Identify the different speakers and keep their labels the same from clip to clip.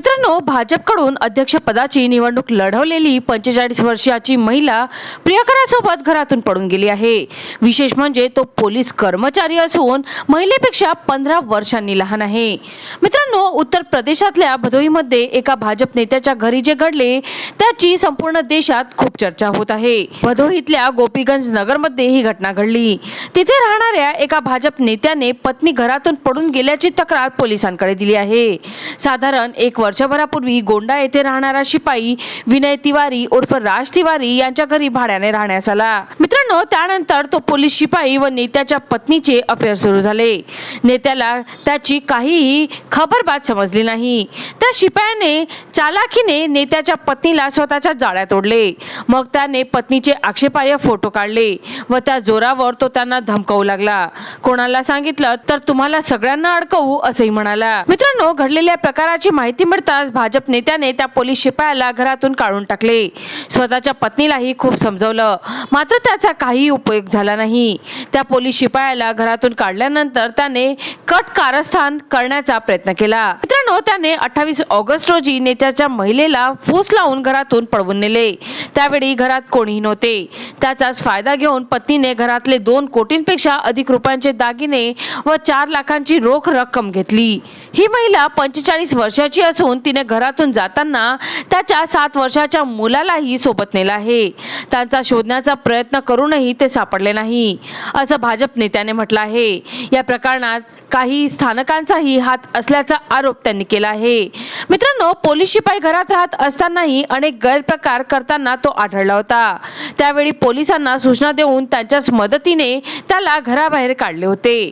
Speaker 1: मित्रांनो भाजपकडून अध्यक्षपदाची निवडणूक लढवलेली पंचेचाळीस वर्षाची महिला प्रियकरासोबत घरातून पडून गेली आहे. विशेष म्हणजे तो पोलीस कर्मचारी असून महिलेपेक्षा पंधरा वर्षांनी लहान आहे. मित्र मित्रांनो उत्तर प्रदेशातल्या भदोईमध्ये एका भाजप नेत्याच्या घरी जे घडले त्याची संपूर्ण देशात खूप चर्चा होत आहे. भदोईतल्या गोपीगंज नगरमध्ये ही घटना घडली. तिथे राहणाऱ्या एका भाजप नेत्याने पत्नी घरातून पडून गेल्याची तक्रार पोलिसांकडे दिली आहे. साधारण एक वर्षभरापूर्वी गोंडा येथे राहणारा शिपाई विनय तिवारी उर्फ राज तिवारी यांच्या घरी भाड्याने राहण्यास आला. मित्र मित्रांनो त्यानंतर तो पोलीस शिपाई व नेत्याच्या पत्नीचे अफेअर सुरू झाले. नेत्याला त्याची काहीही खबरबात समजली नाही. त्या शिपायाने चालाखीने नेत्याच्या पत्नीला स्वतःच्या जाळ्यात ओढले. मग त्याने पत्नीचे आक्षेपार्ह फोटो काढले व त्या जोरावर तो त्यांना धमकावू लागला. कोणाला सांगितलं तर तुम्हाला सगळ्यांना अडकवू असंही म्हणाला. मित्रांनो घडलेल्या प्रकाराची माहिती मिळताच भाजप नेत्याने त्या पोलीस शिपायाला घरातून काढून टाकले. स्वतःच्या पत्नीलाही खूप समजवलं. मात्र त्याचा काही उपयोग झाला नाही. त्या पोलीस शिपायाला घरातून काढल्यानंतर त्याने कट कारस्थान करण्याचा प्रयत्न केला. मित्रांनो त्याने अठ्ठावीस ऑगस्ट रोजी नेत्याच्या महिलेला फूस लावून घरातून पळवून नेले. त्यावेळी घरात कोणीही नव्हते. त्याचाच फायदा घेऊन पत्नीने घरातले दोन कोटींपेक्षा अधिक रुपयांचे दागिने व चार लाखांची रोख रक्कम घेतली. ही महिला पंचेचाळीस वर्षाची असून तिने घरातून जाताना त्याच्या सात वर्षाच्या मुलालाही सोबत नेला आहे. त्यांचा शोधण्याचा प्रयत्न करूनही ते सापडले नाही. असं भाजप नेत्याने म्हटलं आहे. या प्रकरणात काही स्थानकांचाही हात असल्याचा आरोप त्यांनी केला आहे. मित्रांनो पोलीस शिपाई घरात राहत असतानाही अनेक गैरप्रकार करताना तो आढळला होता. त्यावेळी पोलिसांना सूचना देऊन त्यांच्याच मदतीने त्याला घराबाहेर काढले होते.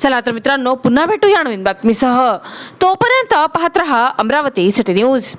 Speaker 1: चला तर मित्रांनो पुन्हा भेटूया नवीन बातमीसह. तोपर्यंत पाहत रहा अमरावती सिटी न्यूज.